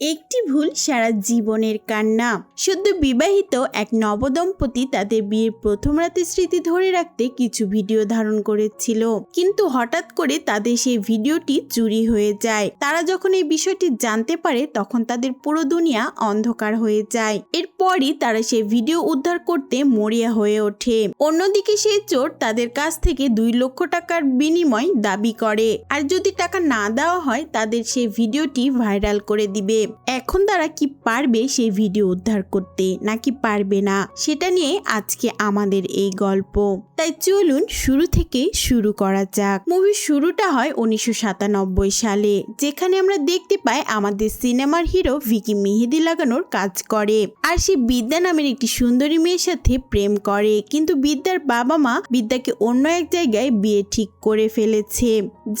একটি ভুল সারা জীবনের কান্না। সদ্য বিবাহিত এক নবদম্পতি তাদের বিয়ের প্রথম রাতের স্মৃতি ধরে রাখতে কিছু ভিডিও ধারণ করেছিল। কিন্তু হঠাৎ করে তাদের সেই ভিডিওটি চুরি হয়ে যায়। তারা যখন এই বিষয়টি জানতে পারে, তখন তাদের পুরো দুনিয়া অন্ধকার হয়ে যায়। এরপরই তারা সেই ভিডিও উদ্ধার করতে মরিয়া হয়ে ওঠে। অন্যদিকে সেই চোর তাদের কাছ থেকে দুই লক্ষ টাকার বিনিময় দাবি করে। আর যদি টাকা না দেওয়া হয়, তাদের সেই ভিডিওটি ভাইরাল করে দিবে। এখন তারা কি পারবে সেই ভিডিও উদ্ধার করতে, নাকি পারবে না? সেটা নিয়ে আজকে আমাদের এই গল্প। তাই চলুন শুরু থেকে শুরু করা যাক। মুভির শুরুটা হয় উনিশশো সাতানব্বই সালে, যেখানে আমরা দেখতে পাই আমাদের সিনেমার হিরো ভিকি মেহেদি লাগানোর কাজ করে। আর সে বিদ্যা নামের একটি সুন্দরী মেয়ের সাথে প্রেম করে। কিন্তু বিদ্যার বাবা মা বিদ্যাকে অন্য এক জায়গায় বিয়ে ঠিক করে ফেলেছে।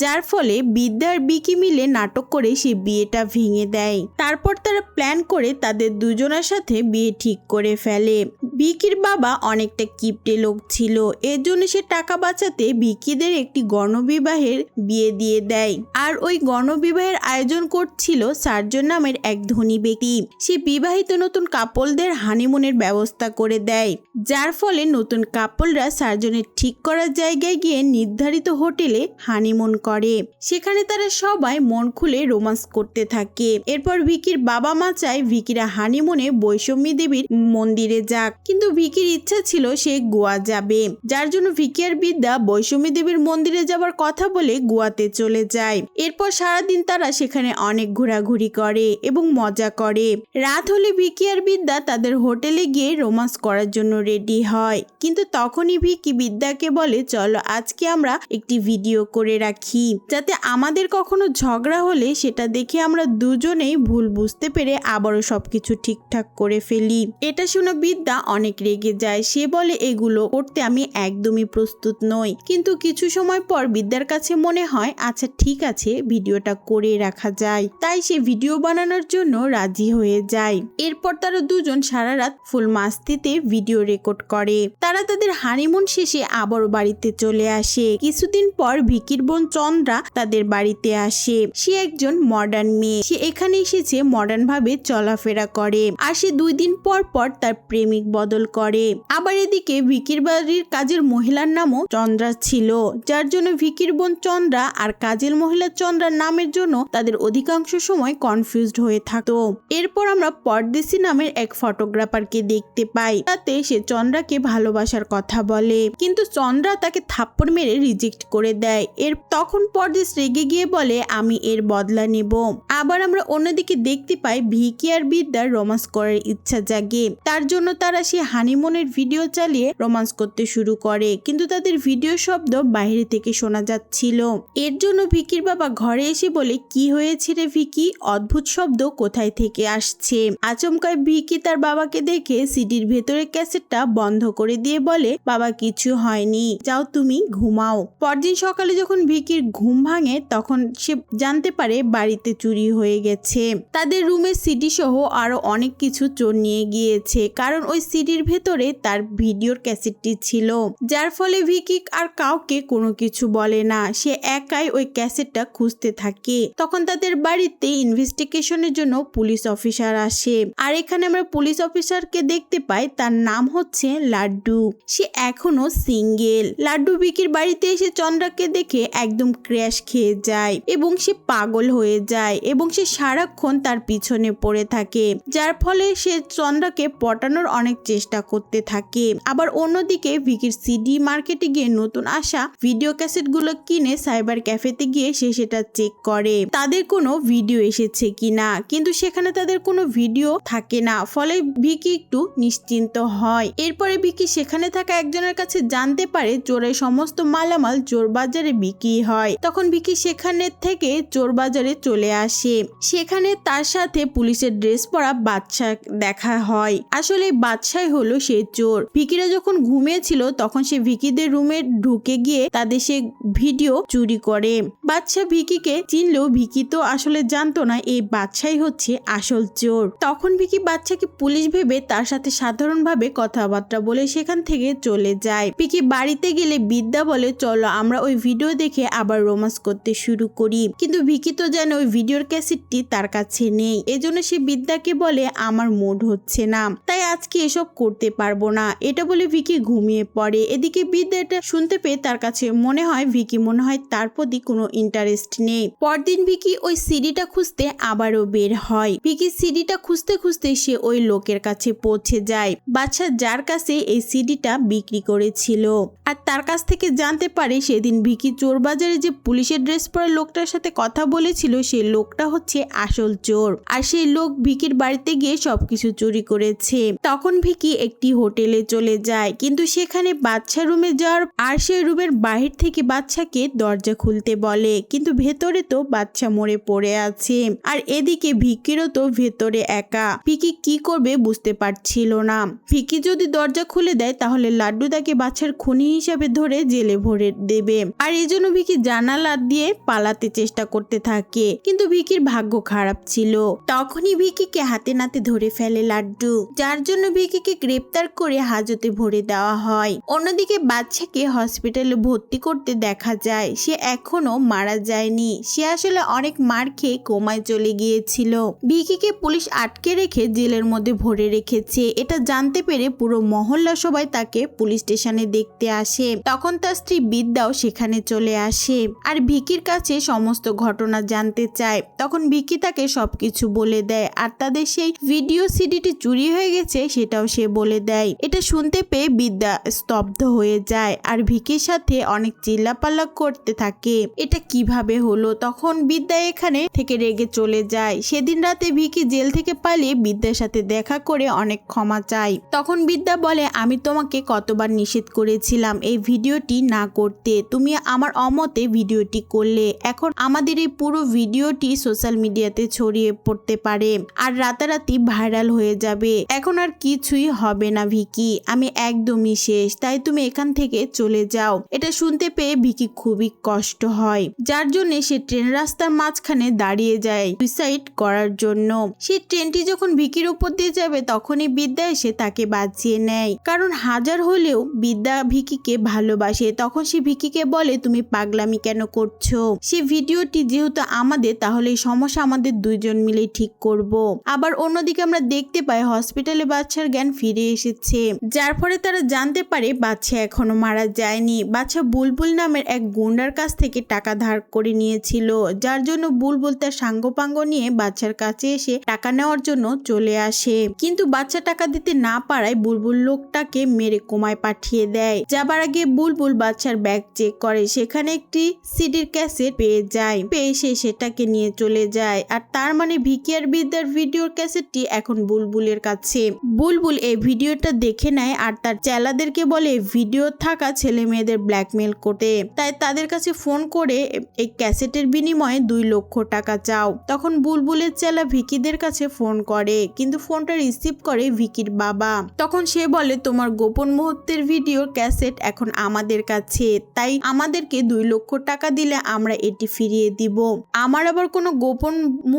যার ফলে বিদ্যা আর বিকি মিলে নাটক করে সে বিয়েটা ভেঙে দেয়। তারপর তারা প্ল্যান করে তাদের দুজনের সাথে বিয়ে ঠিক করে ফেলে। বিকির বাবা অনেকটা কিপটে লোক ছিল এর জন্য সে টাকা বাঁচাতে বিকিদের একটি গণবিবাহের বিয়ে দিয়ে দেয়। আর ওই গণবিবাহের আয়োজন করছিল সার্জন নামের এক ধনী ব্যক্তি। সে বিবাহিত নতুন কাপলদের হানিমুনের ব্যবস্থা করে দেয়। যার ফলে নতুন কাপলরা সার্জনের ঠিক করার জায়গায় গিয়ে নির্ধারিত হোটেলে হানিমুন করে। সেখানে তারা সবাই মন খুলে রোমান্স করতে থাকে। এরপর ভিকির বাবা মা চায় ভিকিরা হানিমুনে বৈষম্যী দেবীর মন্দিরে যাক। কিন্তু ভিকির ইচ্ছা ছিল সে গোয়া যাবে। যার জন্য ভিকি আর বিদ্যা বৈষম্যী দেবীর মন্দিরে যাবার কথা বলে গোয়াতে চলে যায়। এরপর সারাদিন তারা সেখানে অনেক ঘোরাঘুরি করে এবং মজা করে। রাত হলে ভিকি আর বিদ্যা তাদের হোটেলে গিয়ে রোমান্স করার জন্য রেডি হয়। কিন্তু তখনই ভিকি বিদ্যাকে বলে, চলো, আজকে আমরা একটি ভিডিও করে রাখি। যাতে আমাদের কখনো ঝগড়া হলে সেটা দেখে আমরা দুজনেই ভুল বুঝতে পেরে আবারও সবকিছু ঠিকঠাক করে ফেলি। এটা শুনে বিদ্যা অনেক রেগে যায়। সে বলে, এগুলো করতে আমি একদমই প্রস্তুত নই। কিন্তু কিছু সময় পর বিদ্যার কাছে মনে হয় আচ্ছা ঠিক আছে, ভিডিওটা করে রাখা যায়। তাই সে ভিডিও বানানোর জন্য রাজি হয়ে যায়। এরপর তারা দুজন সারা রাত ফুল মাস্তিতে ভিডিও রেকর্ড করে। তারা তাদের হানিমুন শেষে আবারও বাড়িতে চলে আসে। কিছুদিন পর ভিকির বোন চন্দ্রা তাদের বাড়িতে আসে। সে একজন মডার্ন মেয়ে। সে এখানে এসেছে মডার্ন ভাবে চলাফেরা করে আর সে দুই দিন পর পর তার প্রেমিক বদল করে। আবার এদিকে ভিকির বাড়ির কাজের মহিলার নামও চন্দ্রা ছিল, যার জন্য ভিকির বোন চন্দ্রা আর কাজের মহিলা চন্দ্রার নামের জন্য তাদের অধিকাংশ সময় কনফিউজড হয়ে থাকতো। এরপর আমরা পরদেশি নামের এক ফটোগ্রাফারকে দেখতে পাই তাতে সে চন্দ্রাকে ভালোবাসার কথা বলে। কিন্তু চন্দ্রা তাকে থাপ্পড় মেরে রিজেক্ট করে দেয়। এর তখন পরদেশ রেগে গিয়ে বলে, আমি এর বদলা নেব। আবার আমরা অন্যদিকে দেখতে পাই ভিকি আর বিদ্যার রোমান্স করার ইচ্ছা জাগে। তার জন্য তারা সে হানিমুনের ভিডিও চালিয়ে রোমান্স করতে শুরু করে। কিন্তু তাদের ভিডিও শব্দ বাইরে থেকে শোনা যাচ্ছিল। এর জন্য ভিকির বাবা ঘরে এসে বলে, কি হয়েছে রে ভিকি? অদ্ভুত শব্দ কোথায় থেকে আসছে? আচমকায় ভিকি তার বাবাকে দেখে সিডির ভেতরে ক্যাসেটটা বন্ধ করে দিয়ে বলে, বাবা, কিছু হয়নি। যাও তুমি ঘুমাও। পরদিন সকালে যখন ভিকির ঘুম ভাঙে, তখন সে জানতে পারে বাড়িতে চুরি হয়ে গেছে। তাদের রুমের সিডি সহ আরও অনেক কিছু চোর নিয়ে গিয়েছে, কারণ ওই সিডির ভেতরে তার ভিডিওর ক্যাসেটটি ছিল। যার ফলে ভিকি আর কাউকে কোনো কিছু বলে না, সে একাই ওই ক্যাসেটটা খুঁজতে থাকে। তখন তাদের বাড়িতে ইনভেস্টিগেশনের জন্য পুলিশ অফিসার আসে, আর এখানে আমরা পুলিশ অফিসারকে দেখতে পাই, তার নাম হচ্ছে লাড্ডু। সে এখনও সিঙ্গেল। লাড্ডু বিকির বাড়িতে এসে চন্দ্রাকে দেখে একদম ক্র্যাশ খেয়ে যায়, এবং সে পাগল হয়ে যায়, এবং সে সারাক্ষণ তার পিছনে পড়ে থাকে, যার ফলে সে চন্দ্রাকে পটানোর অনেক চেষ্টা করতে থাকে। আবার অন্যদিকে ভিকির সিডি মার্কেটে গিয়ে নতুন আসা ভিডিও ক্যাসেটগুলো কিনে সাইবার ক্যাফেতে গিয়ে সে সেটা চেক করে। তাদের কোনো ভিডিও এসেছে কিনা? কিন্তু সেখানে তাদের কোনো ভিডিও থাকে না, ফলে ভিকি একটু নিশ্চিন্ত হয়। এরপরে ভিকি সেখানে থাকা একজনের কাছে জানতে পারে চোরের সমস্ত মালামাল চোর বাজারে বিক্রি হয়। তখন ভিকি সেখানে থেকে চোর বাজারে চলে আসে। সেখানে তার সাথে পুলিশের ড্রেস পরা বাচ্চা দেখা হয়। আসলে বাদশাই হলো সে চোর। ভিকিরা যখন ঘুমিয়েছিল, তখন সে ভিকিদের রুমে ঢুকে গিয়ে তাদের সে ভিডিও চুরি করে। বাদশা ভিকিকে চিনলেও ভিকি তো আসলে জানতো না এই বাদশাই হচ্ছে আসল চোর। তখন ভিকি বাচ্চাকে পুলিশ ভেবে তার সাথে সাধারণভাবে কথাবার্তা বলে সেখান থেকে চলে যায়। ভিকি বাড়িতে গেলে বিদ্যা বলে, চলো আমরা ওই ভিডিও দেখে আবার রোমান্স করতে শুরু করি। কিন্তু ভিকি তো জানে ওই ভিডিওর ক্যাসেটটি তার কাছে নেই। এজন্য সে বিদ্যাকে বলে, আমার মুড হচ্ছে না। তাই আজকে এসব করতে পারব না। এটা বলে ভিকি ঘুমিয়ে পড়ে। এদিকে বিদ্যা এটা শুনতে পেয়ে তার কাছে মনে হয়, ভিকি মনে হয় তার প্রতি কোনো ইন্টারেস্ট নেই। পরদিন ভিকি ওই সিডিটা খুঁজতে আবারও বের হয়। ভিকি সিডিটা খুঁজতে খুঁজতে সে ওই লোকের কাছে পৌঁছে যায়। বাচ্চা যার কাছে এই সিডিটা বিক্রি করেছিল। আর তার কাছ থেকে জানতে পারে, সেদিন ভিকি চোর বাজারে যে পুলিশের ড্রেস পরা লোকটার সাথে কথা বলেছিল সেই লোকটা হচ্ছে আসল চোর। আর সেই লোক ভিকির বাড়িতে গিয়ে সবকিছু চুরি করেছে। তখন ভিকি একটি হোটেলে চলে যায়। কিন্তু সেখানে বাচ্চা রুমে যাওয়ার আর সেই রুমের বাহির থেকে বাচ্চাকে দরজা খুলতে বলে। কিন্তু ভেতরে তো বাচ্চা মরে পড়ে আছে। আর এদিকে ভিকিরও তো ভেতরে একা। ভিকি কি করবে বুঝতে পারছিল না। ভিকি যদি দরজা খুলে দেয়, তাহলে লাড্ডু তাকে বাচ্চার খুনি হিসাবে ধরে জেলে ভরে দেবে। আর এই জন্য ভিকি জানালা দিয়ে পালাতে চেষ্টা করতে থাকে। কিন্তু ভিকির ভাগ্য খারাপ ছিল তখনই ভিকিকে হাতে নাতে ধরে ফেলে লাড্ডু, যার জন্য ভিকিকে গ্রেপ্তার করে হাজতে ভরে দেওয়া হয়। অন্যদিকে বাচ্চাকে হসপিটালে ভর্তি করতে দেখা যায়, সে এখনও মারা যায়নি। সে আসলে অনেক মার খেয়ে কোমায় চলে গিয়েছিল। ভিকিকে পুলিশ আটকে রেখে জেলের মধ্যে ভরে রেখেছে। এটা জানতে পেরে পুরো মহল্লা সবাই তাকে পুলিশ স্টেশনে দেখতে আসে। তখন তার স্ত্রী বিদ্যাও সেখানে চলে আসে। আর ভিকির কাছে সমস্ত ঘটনা জানতে চায়। তখন ভিকি তাকে সবকিছু বলে দেয়। আর তাদের সেই ভিডিও সিডিটি চুরি হয়ে গেছে সেটাও সে বলে দেয়। এটা শুনতে পেয়ে বিদ্যা স্তব্ধ হয়ে যায় আর ভিকির সাথে অনেক চিল্লাপাল্লা করতে থাকে। এটা কীভাবে হলো? তখন বিদ্যা এখানে থেকে রেগে চলে যায়। সেদিন রাতে ভিকি জেল থেকে পালিয়ে বিদ্যার সাথে দেখা করে অনেক ক্ষমা চায়। তখন বিদ্যা বলে, আমি তোমাকে কতবার নিষেধ করেছিলাম এই ভিডিওটি না করতে। তুমি আমার অমতে ভিডিওটি করলে। এখন আমাদের এই পুরো ভিডিওটি সোশ্যাল মিডিয়াতে ছড়িয়ে পড়তে পারে। আর রাতারাতি ভাইরাল হয়ে যাবে। এখন আর কিছুই হবে না, ভিকি। আমি একদমই শেষ। তাই তুমি এখান থেকে চলে যাও। এটা শুনতে পেয়ে ভিকি খুবই কষ্ট হয়। যার জন্য সে ট্রেন রাস্তার মাঝখানে দাঁড়িয়ে যায় সুইসাইড করার জন্য। সে ট্রেনটি যখন ভিকির উপর দিয়ে যাবে, তখনই বিদ্যা এসে তাকে বাঁচিয়ে নেয়। কারণ হাজার হলেও বিদ্যা ভিকিকে ভালোবাসে। তখন সে ভিকিকে বলে, তুমি পাগলামি কেন করছ? সে ভিডিওটি যেহেতু আমাদের, তাহলে সমস্যা আমাদের দুইজন মিলে ঠিক করব। আবার অন্যদিকে আমরা দেখতে পাই হসপিটালে বাচ্চার জ্ঞান ফিরে এসেছে। যার ফলে তারা জানতে পারে বাচ্চা এখনও মারা যায়নি। বাচ্চা বুলবুল নামের এক গুন্ডার কাছ থেকে টাকা ধার করে নিয়েছিল, যার জন্য বুলবুল তার সাঙ্গপাঙ্গ নিয়ে বাচ্চার কাছে এসে টাকা নেওয়ার জন্য চলে আসে। কিন্তু বাচ্চা টাকা দিতে না পারায় বুলবুল লোকটাকে মেরে কোমায় পাঠিয়ে দেয়। যাবার আগে বুলবুল বাচ্চার ব্যাগ চেক করে, সেখানে একটি সিডির ক্যাসেট পেয়ে যায়, পেয়ে সে সেটাকে নিয়ে চলে যায়। আর তার মানে ভিকিয়ার বিদ্যার ভিডিওর ক্যাসেটটি এখন বুলবুলের কাছে। বুলবুল এই ভিডিওটা দেখে নেয় আর তার চেলাদেরকে বলে ভিডিও থাকা ছেলে মেয়েদের ব্ল্যাকমেল করতে তাই তাদের কাছে ফোন করে এই ক্যাসেটের বিনিময়ে দুই লক্ষ টাকা চাও। তখন বুলবুলের চেলা ভিকিদের কাছে ফোন করে, কিন্তু ফোনটা রিসিভ করে ভিকির বাবা। তখন সে বলে, তোমার গোপন মুহূর্তের ভিডিওর ক্যাসেট এখন আমাদের কাছে। তাই আমাদেরকে দুই লক্ষ টাকা দিলে আমরা এটি ফিরিয়ে দিব। আমার আবার কোনো গোপন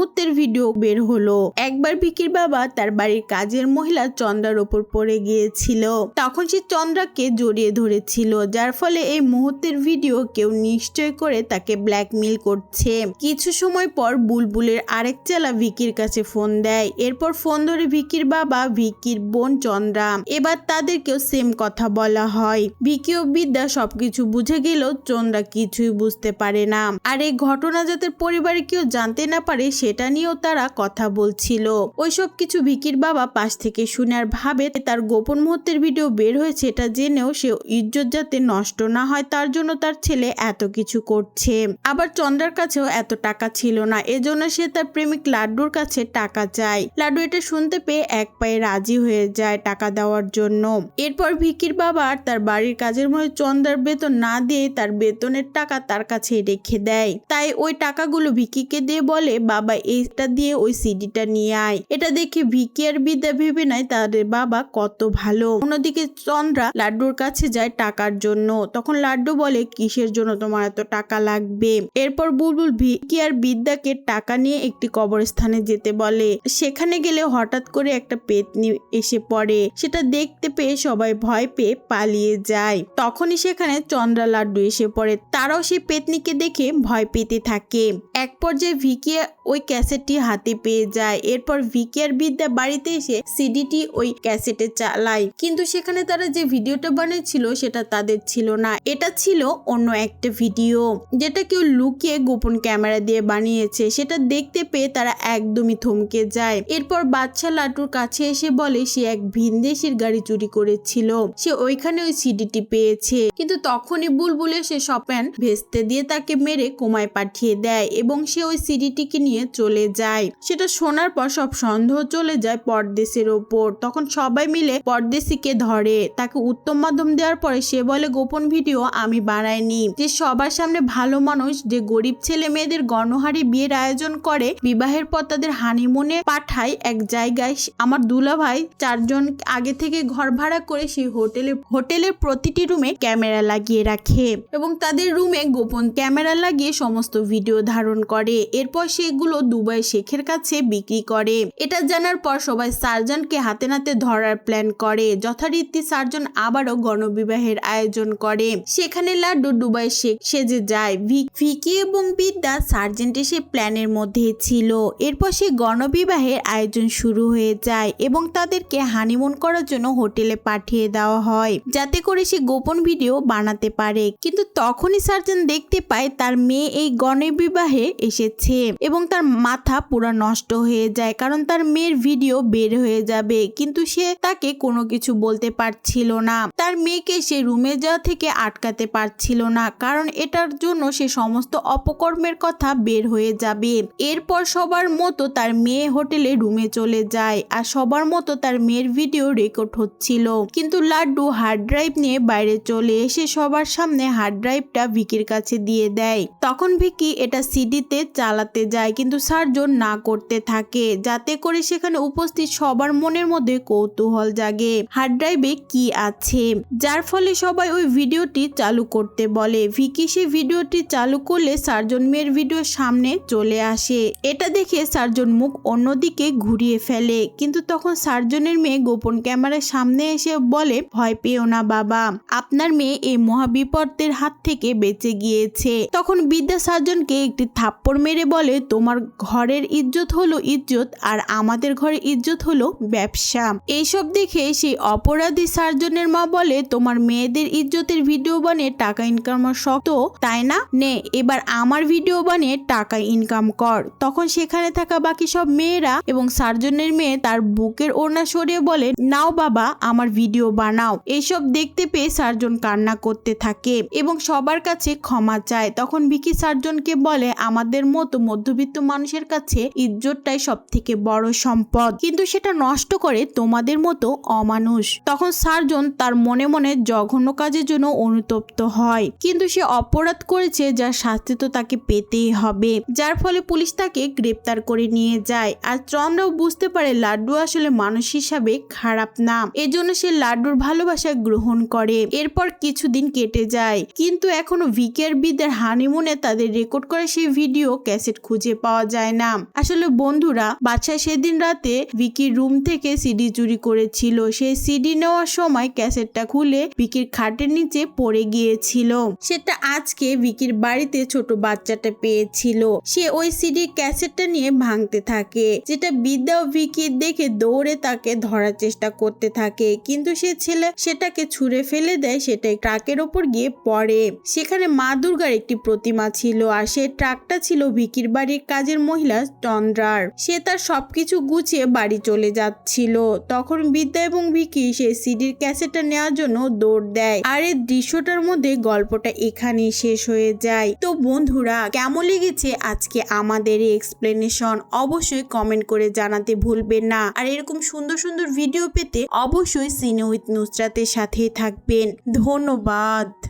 মুহূর্তের ভিডিও বের হলো। একবার ভিকির বাবা তার বাড়ির কাজের মহিলা চন্দ্রার ওপর পড়ে গিয়েছিল। তখন সে চন্দ্রাকে জড়িয়ে ধরেছিল, যার ফলে এই মুহূর্তের ভিডিও কেউ নিশ্চয় করে তাকে ব্ল্যাকমেল করছে। কিছু সময় পর বুলবুলের আরেক চালা ভিকির কাছে ফোন দেয়। এরপর ফোন ধরে ভিকির বাবা, ভিকির বোন চন্দ্রা। এবার তাদেরকেও সেম কথা বলা হয়। ভিকি ও বিদ্যা সবকিছু বুঝে গেলেও চন্দ্রা কিছুই বুঝতে পারে না। আর এই ঘটনা যাতে পরিবারে কেউ জানতে না পারে সেটা নিয়েও তারা কথা বলছিল। ওইসব কিছু ভিকির বাবা পাশ থেকে শুনে আর ভাবে তার গোপন মুহূর্তের ভিডিও বের হয়েছে এটা জেনেও সে ইজ্জত যাতে নষ্ট না হয় তার জন্য তার ছেলে এত কিছু করছে। আবার চন্দ্রার কাছেও এত টাকা ছিল না, এজন্য সে তার প্রেমিক লাড্ডুর কাছে টাকা চায়। লাড্ডু এটা শুনতে পেয়ে এক পায়ে রাজি হয়ে যায় টাকা দেওয়ার জন্য। এরপর ভিকির বাবা তার বাড়ির কাজের মধ্যে চন্দ্রার বেতন না দিয়ে তার বেতনের টাকা তার কাছে রেখে দেয়। তাই ওই টাকাগুলো ভিকিকে দিয়ে বলে, বাবা এইটা দিয়ে ওই সিডিটা নিয়ে আয়। এটা দেখে ভিকি আর বিদ্যা ভেবে নেয় তাদের বাবা, কত ভালো। অন্যদিকে চন্দ্রা লাড্ডুর কাছে যায় টাকার জন্য। তখন লাড্ডু বলে, কিসের জন্য তোমার এত টাকা লাগবে? এরপর বুলবুল ভিকি আর বিদ্যাকে টাকা নিয়ে একটি কবরস্থানে যেতে বলে। সেখানে গেলে হঠাৎ করে একটা পেতনি এসে পড়ে। সেটা দেখতে পেয়ে সবাই ভয় পেয়ে পালিয়ে যায়। তখনই সেখানে চন্দ্রা লাড্ডু এসে পড়ে। তারাও সেই পেতনিকে দেখে ভয় পেতে থাকে। এক পর্যায়ে ভিকি ওই ক্যাসেটটি হাতে পেয়ে যায়। এরপর ভিকি আর বিদ্যা বাড়িতে এসে সিডিটি ওই ক্যাসেটে চালায়। কিন্তু সেখানে তারা যে ভিডিওটা বানিয়েছিল, সেটা তাদের ছিল না। এটা ছিল অন্য একটা ভিডিও, যেটা কেউ লুকিয়ে গোপন ক্যামেরা দিয়ে বানিয়েছে। সেটা দেখতে পেয়ে তারা একদমই থমকে যায়। এরপর বাচ্চা লাটুর কাছে এসে বলে, সে এক ভিনদেশির গাড়ি চুরি করেছিল। সে ওইখানে ওই সিডিটি পেয়েছে। কিন্তু তখনই বুলবুলে সে সপ্যান ভেস্তে দিয়ে তাকে মেরে কোমায় পাঠিয়ে দেয় এবং সে ওই সিডিটিকে নিয়ে চলে যায়। সেটা শোনার পর সব সন্দেহ চলে যায় পরদেশের ওপর। তখন সবাই মিলে পরদেশিকে ধরে। তাকে উত্তম মাধ্যম দেওয়ার পরে সে বলে, গোপন ভিডিও আমি বানাইনি। যে সবার সামনে ভালো মানুষ, যে গরিব ছেলে মেয়েদের গণহারি বিয়ের আয়োজন করে, বিবাহের পর তাদের হানিমুনে পাঠায় এক জায়গায়। আমার দুলাভাই চারজন আগে থেকে ঘর ভাড়া করে সেই হোটেলে, হোটেলের প্রতিটি রুমে ক্যামেরা লাগিয়ে রাখে এবং তাদের রুমে গোপন ক্যামেরা লাগিয়ে সমস্ত ভিডিও ধারণ করে। এরপর সেগুলো দুবাই শেখের কাছে বিক্রি করে। এটা জানার পর সবাই সার্জনকে হাতে নাতে ধরার প্ল্যান করে। যথারীতি সার্জন আবারও গণবিবাহের আয়োজন করে। সেখানে লাড্ডু দুবাই শেখ সেজে যায়। ভিকি এবং বিদ্যা সার্জেন্ট এসে প্ল্যানের মধ্যে ছিল। এরপর সে গণবিবাহের আয়োজন শুরু হয়ে যায় এবং তাদেরকে হানিমুন করার জন্য হোটেলে পাঠিয়ে দেওয়া হয়। যাতে করে সে গোপন ভিডিও বানাতে পারে। কিন্তু তখনই সার্জন দেখতে পায় তার মেয়ে এই গণবিবাহে এসেছে এবং তার মাথা পুরো নষ্ট হয়ে যায়, কারণ তার মেয়ের ভিডিও বের হয়ে যাবে। কিন্তু সে তাকে কোনো কিছু বলতে পারছিল না। তার মেয়েকে সে রুমে যাওয়া থেকে আটকাতে পারছিল না, কারণ এটার জন্য সে সমস্ত অপকর্মের কথা বের হয়ে যাবে। এরপর সবার মতো তার মেয়ে হোটেলে রুমে চলে যায় আর সবার মতো তার মেয়ের ভিডিও রেকর্ড হচ্ছিল। কিন্তু লাড্ডু হার্ড ড্রাইভ নিয়ে বাইরে চলে এসে সবার সামনে হার্ড ড্রাইভটা ভিকির কাছে দিয়ে দেয়। তখন ভিকি এটা সিডিতে চালাতে যায়, কিন্তু সার্জন না করতে থাকে, যাতে করে সেখানে উপস্থিত সবার মনের মধ্যে কৌতূহল জাগে। হার্ড ড্রাইভে কি আছে? যার ফলে সবাই ওই ভিডিওটি চালু করতে বলে। ভিকি সে ভিডিওটি চালু করলে সার্জন মেয়ের ভিডিও সামনে চলে আসে। এটা দেখে সার্জন মুখ অন্যদিকে ঘুরিয়ে ফেলে। কিন্তু তখন সার্জনের মেয়ে গোপন ক্যামেরার সামনে এসে বলে, ভয় পেও না বাবা, আপনার মেয়ে এই মহাবিপদের হাত থেকে বেঁচে গিয়েছে। তখন বিদ্যা সার্জনকে একটি থাপ্পড় মেরে বলে, তোমার ঘরের ইজ্জত হলো ইজ্জত আর আমাদের ঘরের ইজ্জত হলো ব্যবসা। এইসব দেখে সেই অপরাধী সার্জনের মা বলে, তোমার মেয়েদের ইজ্জতের ভিডিও বানিয়ে টাকা ইনকাম শক্ত, তাই না? নে, এবার আমার ভিডিও বানিয়ে টাকা ইনকাম কর। তখন সেখানে থাকা বাকি সব মেয়েরা এবং সার্জনের মেয়ে তার বুকের ওড়না সরিয়ে বলে, নাও বাবা, আমার ভিডিও বানাও। এইসব দেখতে পেয়ে সার্জন কান্না করতে থাকে এবং সবার কাছে ক্ষমা চায়। তখন ভিকি সার্জনকে বলে, আমাদের মতো মধ্যবিত্ত মানুষের কাছে ইজ্জতটাই সব থেকে বড় সম্পদ। কিন্তু সেটা নষ্ট করে তোমাদের মতো অমানুষ। তখন সার্জন তার মনে মনে জঘন্য কাজের জন্য অনুতপ্ত হয়। কিন্তু সে অপরাধ করেছে যার শাস্তি তো তাকে পেতেই হবে। যার ফলে পুলিশ তাকে গ্রেপ্তার করে নিয়ে যায়। আর চন্দ্রও বুঝতে পারে লাড্ডু আসলে মানুষ হিসাবে খারাপ না। এজন্য সে লাড্ডুর ভালোবাসা গ্রহণ করে। এরপর কিছুদিন কেটে যায়। কিন্তু এখনও ভিকের বিদের হানিমুনে তাদের রেকর্ড করা সেই ভিডিও ক্যাসেট খুঁজে পাওয়া যায় না। আসলে বন্ধুরা বাদশা সেদিন রাতে ভিকির রুম থেকে সিডি চুরি করেছিল। সেই সিডি নেওয়ার সময় ক্যাসেটটা খুলে ভিকির খাটের নিচে পড়ে গিয়েছিল। সেটা আজকে ভিকির বাড়িতে ছোট বাচ্চাটা পেয়েছিল। সে ওই সিডি ক্যাসেটটা নিয়ে ভাঙতে থাকে, যেটা বিদ্যা ভিকি দেখে দৌড়ে তাকে ধরার চেষ্টা করতে থাকে। কিন্তু সে ছেলে সেটাকে ছুঁড়ে ফেলে দেয়, সেটাই ট্রাকের ওপর গিয়ে পড়ে। সেখানে মা দুর্গার একটি প্রতিমা ছিল, আর সে ট্রাকটা ছিল ভিকির বাড়ির কাজের মহিলা চন্দ্রার। সে তার সবকিছু গুছিয়ে বাড়ি চলে যাচ্ছিল। তখন বিদ্যা এবং ভিকি সেই সিডির ক্যাসেটটা নেওয়ার জন্য দৌড় দেয়। আর এই দৃশ্যটার মধ্যে গল্পটা এখানেই শেষ হয়ে যায়। তো বন্ধুরা, কেমন লেগেছে আজকে আমাদের এই এক্সপ্লেনেশন অবশ্যই কমেন্ট করে জানাতে ভুলবেন না। আর এরকম সুন্দর সুন্দর ভিডিও পেতে অবশ্যই সিনে উইথ নুসরাতের সাথেই থাকবেন। ধন্যবাদ।